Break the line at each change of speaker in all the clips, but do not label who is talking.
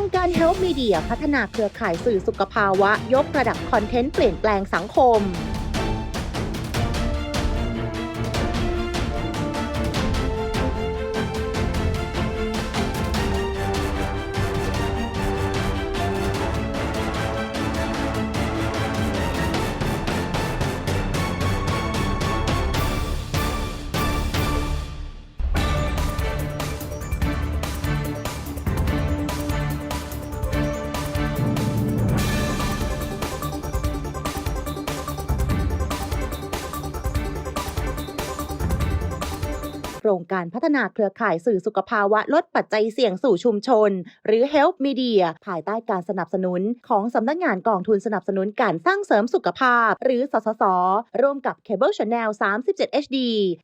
รงการ Health Media พัฒนาเครือข่ายสื่อสุขภาวะ ยกระดับคอนเทนต์เปลี่ยนแปลงสังคม โครงการพัฒนาเครือข่ายสื่อสุขภาวะลดปัจจัยเสี่ยงสู่ชุมชน หรือ Health Media ภายใต้การสนับสนุน ของสำนักงานกองทุนสนับสนุนการสร้างเสริมสุขภาพ หรือสสส ร่วมกับ Cable Channel 37 HD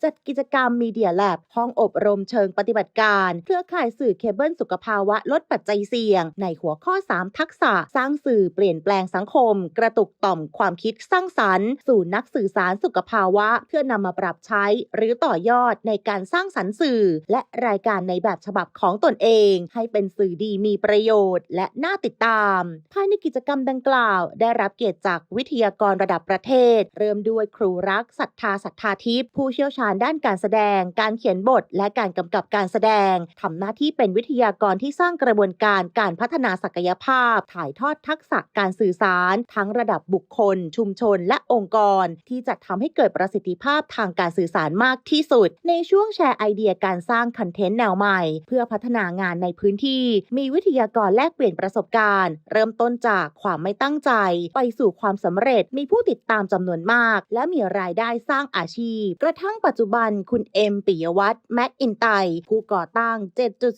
จัดกิจกรรม Media Lab ห้องอบรมเชิงปฏิบัติการ เครือข่ายสื่อเคเบิลสุขภาวะลดปัจจัยเสี่ยง ในหัวข้อ 3 ทักษะสร้างสื่อเปลี่ยนแปลงสังคม กระตุกต่อมความคิดสร้างสรรค์ สู่นักสื่อสารสุขภาวะ เพื่อนำมาปรับใช้ หรือต่อยอดในการสร้างสรรค์สื่อ และรายการในแบบฉบับของตนเอง ให้เป็นสื่อดีมีประโยชน์ และน่าติดตาม ภายในกิจกรรมดังกล่าว ได้รับเกียรติจากวิทยากรระดับประเทศ เริ่มด้วยครูรักศรัทธาศรัทธาทิพย์ผู้เชี่ยวชาญด้านการแสดง การเขียนบท และการกำกับการแสดงทำหน้าที่เป็นวิทยากรที่สร้างกระบวนการการพัฒนาศักยภาพ ถ่ายทอดทักษะการสื่อสาร ทั้งระดับบุคคล ชุมชน และองค์กร ที่จะทำให้เกิดประสิทธิภาพทางการสื่อสารมากที่สุด ในช่วงแชร์ไอเดียการสร้างคอนเทนต์แนวใหม่ เพื่อพัฒนางานในพื้นที่ มีวิทยากรแลกเปลี่ยนประสบการณ์ เริ่มต้นจากความไม่ตั้งใจ ไปสู่ความสำเร็จมีผู้ติดตามจำนวนมาก และมีรายได้สร้างอาชีพ กระทั่งปัจจุบันคุณเอ็มปิยวัฒน์แม็กอินไตผู้ก่อตั้ง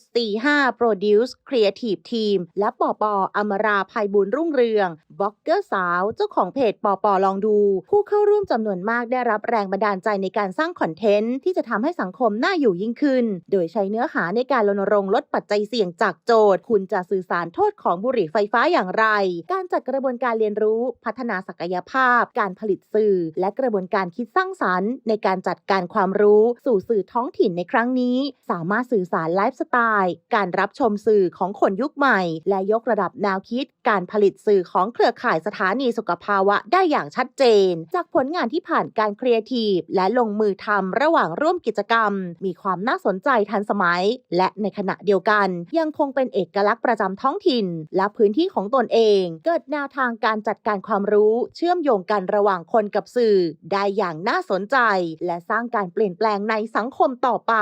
7.45 Produce Creative Team และปอปออมราภัยบุญรุ่งเรืองบล็อกเกอร์สาวเจ้าของเพจปอปอลองดู ผู้เข้าร่วมจำนวนมากได้รับแรงบันดาลใจในการสร้างคอนเทนต์ที่จะทำให้สังคมมน่าอยู่ยิ่งขึ้น โดยใช้เนื้อหาในการรณรงค์ลดปัจจัยเสี่ยงจากโจทย์ คุณจะสื่อสารโทษของบุหรี่ไฟฟ้าอย่างไร การจัดกระบวนการเรียนรู้ พัฒนาศักยภาพ การผลิตสื่อ และกระบวนการคิดสร้างสรรค์ ในการจัดการความรู้สู่สื่อท้องถิ่นในครั้งนี้ สามารถสื่อสารไลฟ์สไตล์การรับชมสื่อของคนยุคใหม่ และยกระดับแนวคิด การผลิตสื่อของเครือข่ายสถานีสุขภาวะได้อย่างชัดเจน จากผลงานที่ผ่านการครีเอทีฟและลงมือทำระหว่างร่วมกิจกรรมมีความน่าสนใจทันสมัย และในขณะเดียวกัน ยังคงเป็นเอกลักษณ์ประจำท้องถิ่น และพื้นที่ของตนเอง เกิดแนวทางการจัดการความรู้ เชื่อมโยงกันระหว่างคนกับสื่อ ได้อย่างน่าสนใจ และสร้างการเปลี่ยนแปลงในสังคมต่อไป